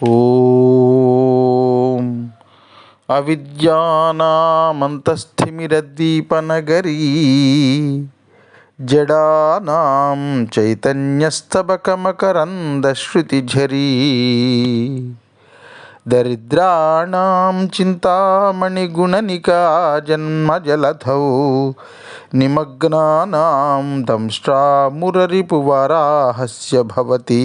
ఓం అవిద్యానామంతస్థిమిరద్వీపనగరీ జడానాం చైతన్యస్తబకమకరందశ్రుతిఝరీ దరిద్రాణం చింతామణిగుణనికా జన్మజలధౌ నిమగ్నానాం దంష్ట్రామురరిపువరాహస్య భవతి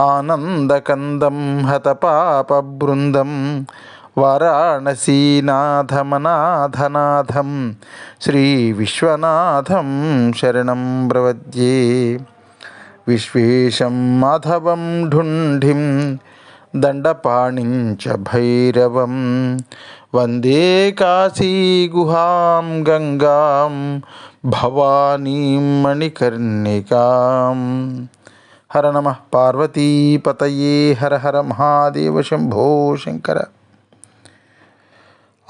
ఆనందకందం హతపాపబృందం వారాణసీనాథమనాథనాథం శ్రీ విశ్వనాథం శరణం ప్రవద్యే. విశ్వేశం మాధవం ఢుంఢిం దండపాణిం చ భైరవం. వందే కాశీగుహాం గంగాం భవానీం మణికర్ణికాం. హర నమ పార్వతీపతయే హర హర మహాదేవ శంభో శంకర.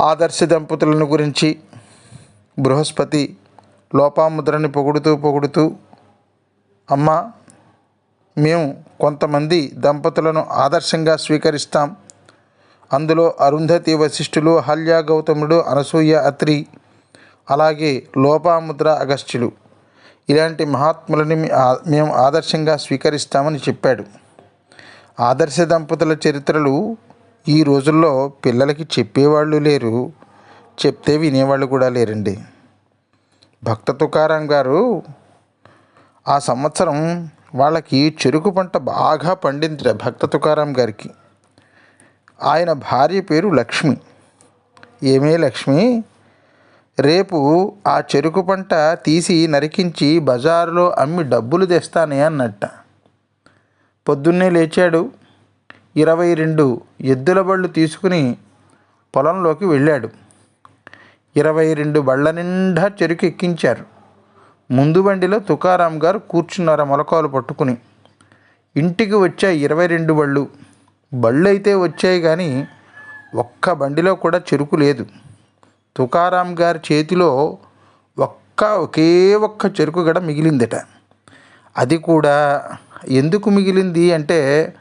ఆదర్శ దంపతులను గురించి బృహస్పతి లోపాముద్రని పొగుడుతూ పొగుడుతూ అమ్మ మేము కొంతమంది దంపతులను ఆదర్శంగా స్వీకరిస్తాం. అందులో అరుంధతి వశిష్ఠులు హల్యా గౌతముడు అనసూయ అత్రి అలాగే లోపాముద్ర అగస్త్యులు. ఇలాంటి మహాత్ములని మేము ఆదర్శంగా స్వీకరిస్తామని చెప్పాడు. ఆదర్శ దంపతుల చరిత్రలు ఈ రోజుల్లో పిల్లలకి చెప్పేవాళ్ళు లేరు చెప్తే వినేవాళ్ళు కూడా లేరండి. భక్త తుకారాం గారు ఆ సంవత్సరం వాళ్ళకి చెరుకు పంట బాగా పండింది భక్త తుకారాం గారికి. ఆయన భార్య పేరు లక్ష్మి. ఏమే లక్ష్మి? రేపు ఆ చెరుకు పంట తీసి నరికించి బజారులో అమ్మి డబ్బులు తెస్తానే అన్నట్ట. పొద్దున్నే లేచాడు. ఇరవై రెండు ఎద్దుల బళ్ళు తీసుకుని పొలంలోకి వెళ్ళాడు. ఇరవై రెండు బళ్ళ నిండా చెరుకు ఎక్కించారు. ముందు బండిలో తుకారాం గారు కూర్చున్నారు మొలకాలు పట్టుకుని. ఇంటికి వచ్చే ఇరవై రెండు బళ్ళు. బళ్ళు అయితే వచ్చాయి కానీ ఒక్క బండిలో కూడా చెరుకు లేదు. తుకారాం గారి చేతిలో ఒక్క ఒకే ఒక్క చెరుకు గడ మిగిలిందట. అది కూడా ఎందుకు మిగిలింది అంటే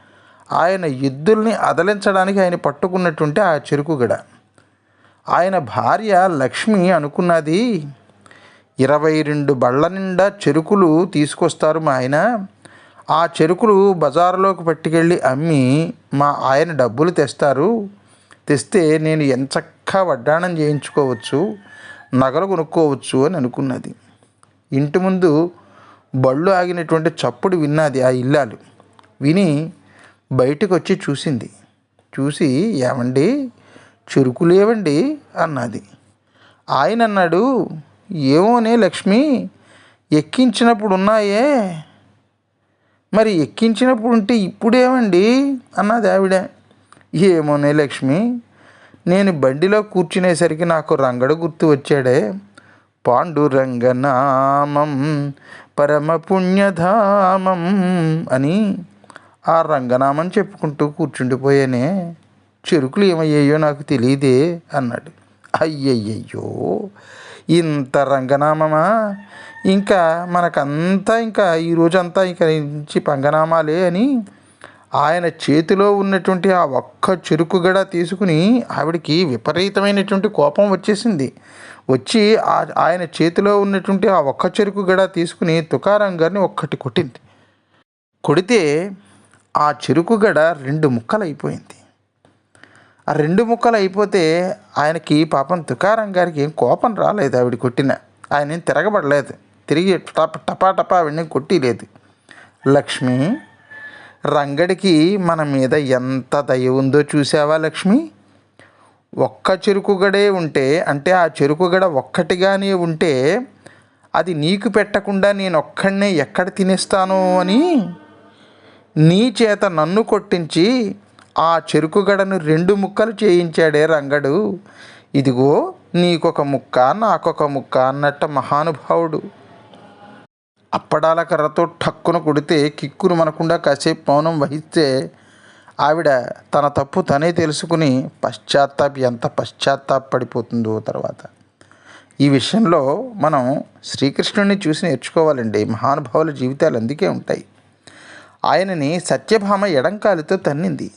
ఆయన ఎద్దుల్ని అదలించడానికి ఆయన పట్టుకున్నటువంటి ఆ చెరుకు గడ. ఆయన భార్య లక్ష్మి అనుకున్నది ఇరవై రెండు బళ్ళ నిండా చెరుకులు తీసుకొస్తారు మా ఆయన. ఆ చెరుకులు బజారులోకి పట్టుకెళ్ళి అమ్మి మా ఆయన డబ్బులు తెస్తారు. తెస్తే నేను ఎంచక్కా వడ్డాణం చేయించుకోవచ్చు నగలు కొనుక్కోవచ్చు అని అనుకున్నది. ఇంటి ముందు బళ్ళు ఆగినటువంటి చప్పుడు విన్నది ఆ ఇల్లాలు. విని బయటకు వచ్చి చూసింది. చూసి ఏమండి? చెరుకు లేవండి? అన్నది. ఆయన అన్నాడు ఏమోనే లక్ష్మి ఎక్కించినప్పుడు ఉన్నాయే మరి ఎక్కించినప్పుడు ఉంటే ఇప్పుడేమండి? అన్నది ఆవిడ. ఏమోనే లక్ష్మి. నేను బండిలో కూర్చునేసరికి నాకు రంగడు గుర్తు వచ్చాడే. పాండురంగనామం పరమ పుణ్యధామం అని ఆ రంగనామం చెప్పుకుంటూ కూర్చుండిపోయానే. చెరుకులు ఏమయ్యాయో నాకు తెలియదే అన్నాడు. అయ్యయ్యయ్యో ఇంత రంగనామమా? ఇంకా మనకంతా ఇంకా ఈ రోజంతా ఇంకా నుంచి పంగనామాలే అని ఆయన చేతిలో ఉన్నటువంటి ఆ ఒక్క చెరుకు గడ తీసుకుని ఆవిడికి విపరీతమైనటువంటి కోపం వచ్చేసింది. వచ్చి ఆ ఆయన చేతిలో ఉన్నటువంటి ఆ ఒక్క చెరుకు గడ తీసుకుని తుకారాం గారిని ఒక్కటి కొట్టింది. కొడితే ఆ చెరుకు గడ రెండు ముక్కలు అయిపోయింది ఆ రెండు ముక్కలు అయిపోతే ఆయనకి పాపం తుకారం గారికి ఏం కోపం రాలేదు ఆవిడ కొట్టిన. ఆయన ఏం తిరగబడలేదు. తిరిగి టప టపా టపా ఆవిడని కొట్టిలేదు. లక్ష్మి రంగడికి మన మీద ఎంత దయ ఉందో చూసావా లక్ష్మి? ఒక్క చెరుకుగడే ఉంటే అంటే ఆ చెరుకుగడ ఒక్కటిగానే ఉంటే అది నీకు పెట్టకుండా నేను ఒక్కడనే ఎక్కడ తినేస్తాను అని? నీ చేత నన్ను కొట్టించి ఆ చెరుకు గడను రెండు ముక్కలు చేయించాడే రంగడు. ఇదిగో నీకొక ముక్క నాకొక ముక్క అన్నట్ట మహానుభావుడు. అప్పడాల కర్రతో ఠక్కున కొడితే కిక్కును మనకుండా కాసేపు మౌనం వహిస్తే ఆవిడ తన తప్పు తనే తెలుసుకుని పశ్చాత్తాప ఎంత పశ్చాత్తాపడిపోతుందో తర్వాత. ఈ విషయంలో మనం శ్రీకృష్ణుడిని చూసి నేర్చుకోవాలండి. మహానుభావుల జీవితాలు అందుకే ఉంటాయి. ఆయనని సత్యభామ ఎడంకాలితో తన్నింది.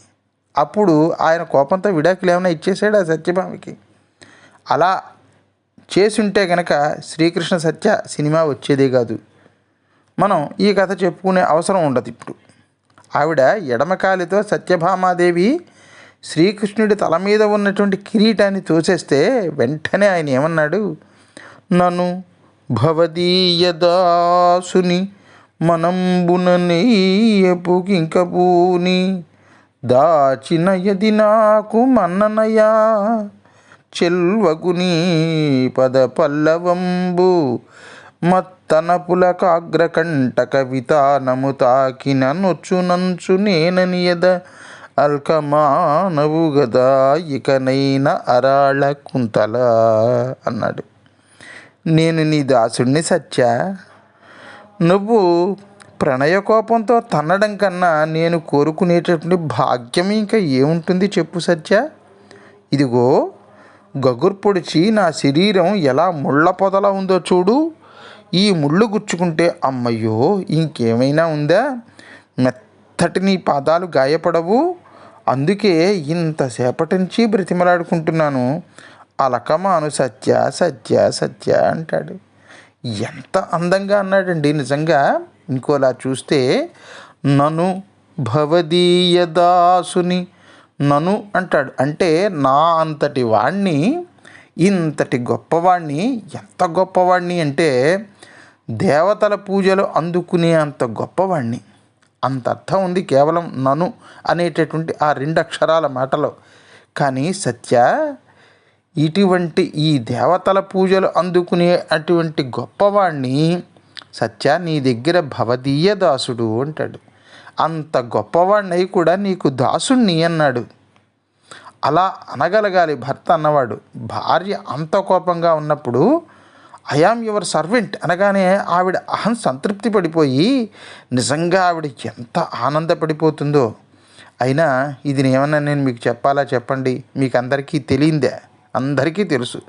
అప్పుడు ఆయన కోపంతో విడాకులు ఏమైనా ఇచ్చేసాడు ఆ సత్యభామకి? అలా చేసుంటే గనక శ్రీకృష్ణ సత్య సినిమా వచ్చేదే కాదు. మనం ఈ కథ చెప్పుకునే అవసరం ఉండదు ఇప్పుడు. ఆవిడ ఎడమకాలితో సత్యభామాదేవి శ్రీకృష్ణుడి తల మీద ఉన్నటువంటి కిరీటాన్ని తోసేస్తే వెంటనే ఆయన ఏమన్నాడు? నన్ను భవదీయదాసుని మనంబున నెయ్యపు కింకపూని దాచిన యది నాకు మన్ననయా? చెల్వగుని పద పల్లవంబు మత్ మత్తనపుల కాగ్రకంటక వితానము తాకిన నొచ్చునంచు నేననియద అల్కమానవు గదా ఇకనైన అరాళ కుంతల అన్నాడు. నేను నీ దాసుడిని సత్య? నువ్వు ప్రణయకోపంతో తన్నడం కన్నా నేను కోరుకునేటటువంటి భాగ్యం ఇంకా ఏముంటుంది చెప్పు సత్య? ఇదిగో గగుర్ పొడిచి నా శరీరం ఎలా ముళ్ళ పొదలా ఉందో చూడు. ఈ ముళ్ళు గుచ్చుకుంటే అమ్మయ్యో ఇంకేమైనా ఉందా? మెత్తటి నీ పాదాలు గాయపడవు. అందుకే ఇంతసేపటి నుంచి బ్రతిమలాడుకుంటున్నాను. అలకమాను సత్య సత్య సత్య అంటాడు. ఎంత అందంగా అన్నాడండి. నిజంగా ఇంకోలా చూస్తే నను భవదీయదాసుని నను అంటాడు. అంటే నా అంతటి వాణ్ణి ఇంతటి గొప్పవాణ్ణి ఎంత గొప్పవాణ్ణి అంటే దేవతల పూజలు అందుకునే అంత గొప్పవాణ్ణి. అంత అర్థం ఉంది కేవలం నను అనేటటువంటి ఆ రెండు అక్షరాల మాటలో. కానీ సత్య ఇటువంటి ఈ దేవతల పూజలు అందుకునే అటువంటి గొప్పవాణ్ణి సత్య నీ దగ్గర భవదీయ దాసుడు అంటాడు. అంత గొప్పవాణ్ణి కూడా నీకు దాసుణ్ణి అన్నాడు. అలా అనగలగాలి భర్త అన్నవాడు. భార్య అంత కోపంగా ఉన్నప్పుడు ఐఆమ్ యువర్ సర్వెంట్ అనగానే ఆవిడ అహం సంతృప్తి పడిపోయి నిజంగా ఆవిడ ఎంత ఆనందపడిపోతుందో. అయినా ఇది ఏమన్నా నేను మీకు చెప్పాలా చెప్పండి? మీకు అందరికీ తెలియందే. అందరికీ తెలుసు.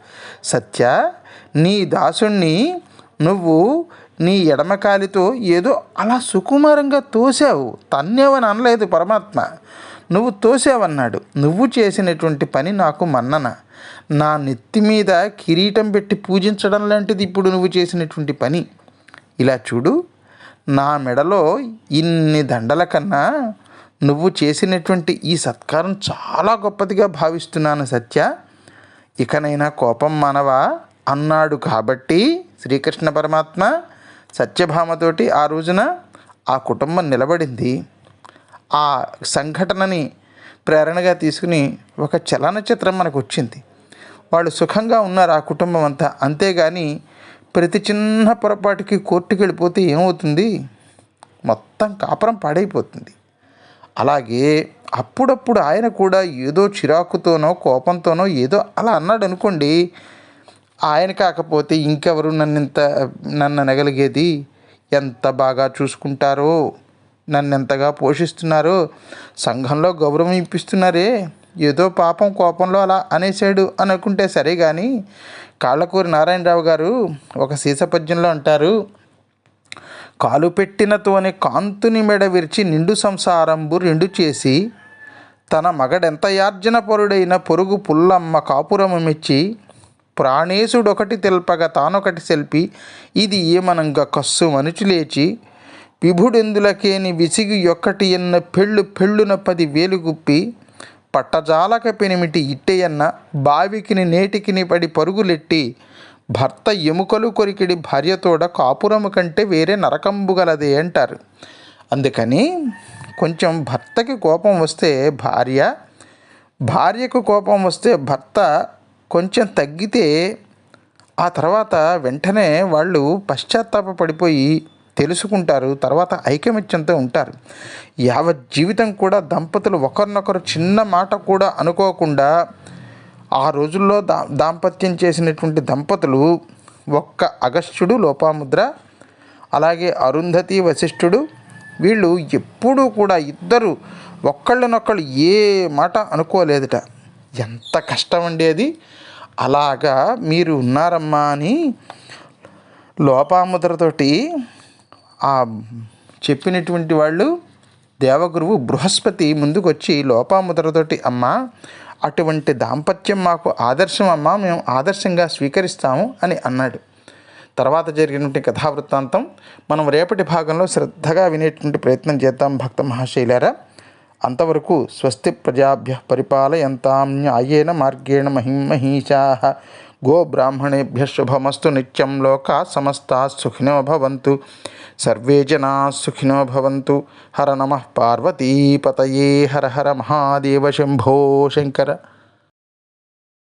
సత్య నీ దాసుణ్ణి నువ్వు నీ ఎడమకాలితో ఏదో అలా సుకుమారంగా తోసావు తన్నేవని అనలేదు పరమాత్మ. నువ్వు తోసావన్నాడు. నువ్వు చేసినటువంటి పని నాకు మన్నన. నా నెత్తి మీద కిరీటం పెట్టి పూజించడం లాంటిది ఇప్పుడు నువ్వు చేసినటువంటి పని. ఇలా చూడు. నా మెడలో ఇన్ని దండల కన్నా నువ్వు చేసినటువంటి ఈ సత్కారం చాలా గొప్పదిగా భావిస్తున్నాను సత్య. ఇకనైనా కోపం మానవా? అన్నాడు కాబట్టి శ్రీకృష్ణ పరమాత్మ సత్యభామతోటి ఆ రోజున ఆ కుటుంబం నిలబడింది. ఆ సంఘటనని ప్రేరణగా తీసుకుని ఒక చలనచిత్రం మనకు వచ్చింది. వాళ్ళు సుఖంగా ఉన్నారు ఆ కుటుంబం అంతా. అంతేగాని ప్రతి చిన్న పొరపాటుకి కోర్టుకి వెళ్ళిపోతే ఏమవుతుంది? మొత్తం కాపురం పాడైపోతుంది. అలాగే అప్పుడప్పుడు ఆయన కూడా ఏదో చిరాకుతోనో కోపంతోనో ఏదో అలా అన్నాడు అనుకోండి ఆయన కాకపోతే ఇంకెవరు నన్ను ఇంత నన్ను అనగలిగేది? ఎంత బాగా చూసుకుంటారో? నన్ను ఎంతగా పోషిస్తున్నారో సంఘంలో గౌరవం ఇప్పిస్తున్నారే. ఏదో పాపం కోపంలో అలా అనేసాడు అనుకుంటే సరే కానీ కాళ్ళకూరి నారాయణరావు గారు ఒక సీసపద్యంలో అంటారు కాలు పెట్టినతోనే కాంతుని మెడ విరిచి నిండు సంసారంబు రెండు చేసి తన మగడెంత యార్జన పరుడైన పొరుగు పుల్లమ్మ కాపురము మెచ్చి ప్రాణేశుడొకటి తెల్పగా తానొకటి సెల్పి ఇది ఏమనంగా కస్సు మనుచు లేచి విభుడెందులకేని విసిగి యొక్కటి ఎన్న పెళ్ళు పెళ్ళున పది వేలు గుప్పి పట్టజాలక పెనిమిటి ఇట్టెయన్న బావికిని నేటికిని పడి పరుగులెట్టి భర్త ఎముకలు కొరికిడి భార్యతోడ కాపురము కంటే వేరే నరకంబు గలదే అంటారు. అందుకని కొంచెం భర్తకి కోపం వస్తే భార్య భార్యకు కోపం వస్తే భర్త కొంచెం తగ్గితే ఆ తర్వాత వెంటనే వాళ్ళు పశ్చాత్తాప పడిపోయి తెలుసుకుంటారు తర్వాత ఐకమత్యంతో ఉంటారు. యావత్ జీవితం కూడా దంపతులు ఒకరినొకరు చిన్న మాట కూడా అనుకోకుండా ఆ రోజుల్లో దా దాంపత్యం చేసినటువంటి దంపతులు ఒక్క అగస్త్యుడు లోపాముద్ర అలాగే అరుంధతి వశిష్ఠుడు వీళ్ళు ఎప్పుడూ కూడా ఇద్దరు ఒక్కళ్ళనొక్కళ్ళు ఏ మాట అనుకోలేదుట. ఎంత కష్టం అండి అది. అలాగా మీరు ఉన్నారమ్మా అని లోపాముద్రతోటి ఆ చెప్పినటువంటి వాళ్ళు దేవగురువు బృహస్పతి ముందుకొచ్చి లోపాముద్రతోటి అమ్మ అటువంటి దాంపత్యం మాకు ఆదర్శం అమ్మా మేము ఆదర్శంగా స్వీకరిస్తాము అని అన్నాడు. తర్వాత జరిగినటువంటి కథావృత్తాంతం మనం రేపటి భాగంలో శ్రద్ధగా వినేటువంటి ప్రయత్నం చేద్దాం భక్త మహాశైలారా. అంతవరకు స్వస్తి ప్రజాభ్య పరిపాలయంతాం న్యాయేన మార్గేణ మహిమహీషా గోబ్రాహ్మణేభ్య శుభమస్తు నిత్యం లోకా సమస్తా సుఖినో భవంతు. సర్వే జనా సుఖినో భవంతు. హర నమ పార్వతీపతయే హర హర మహాదేవ శంభో శంకర.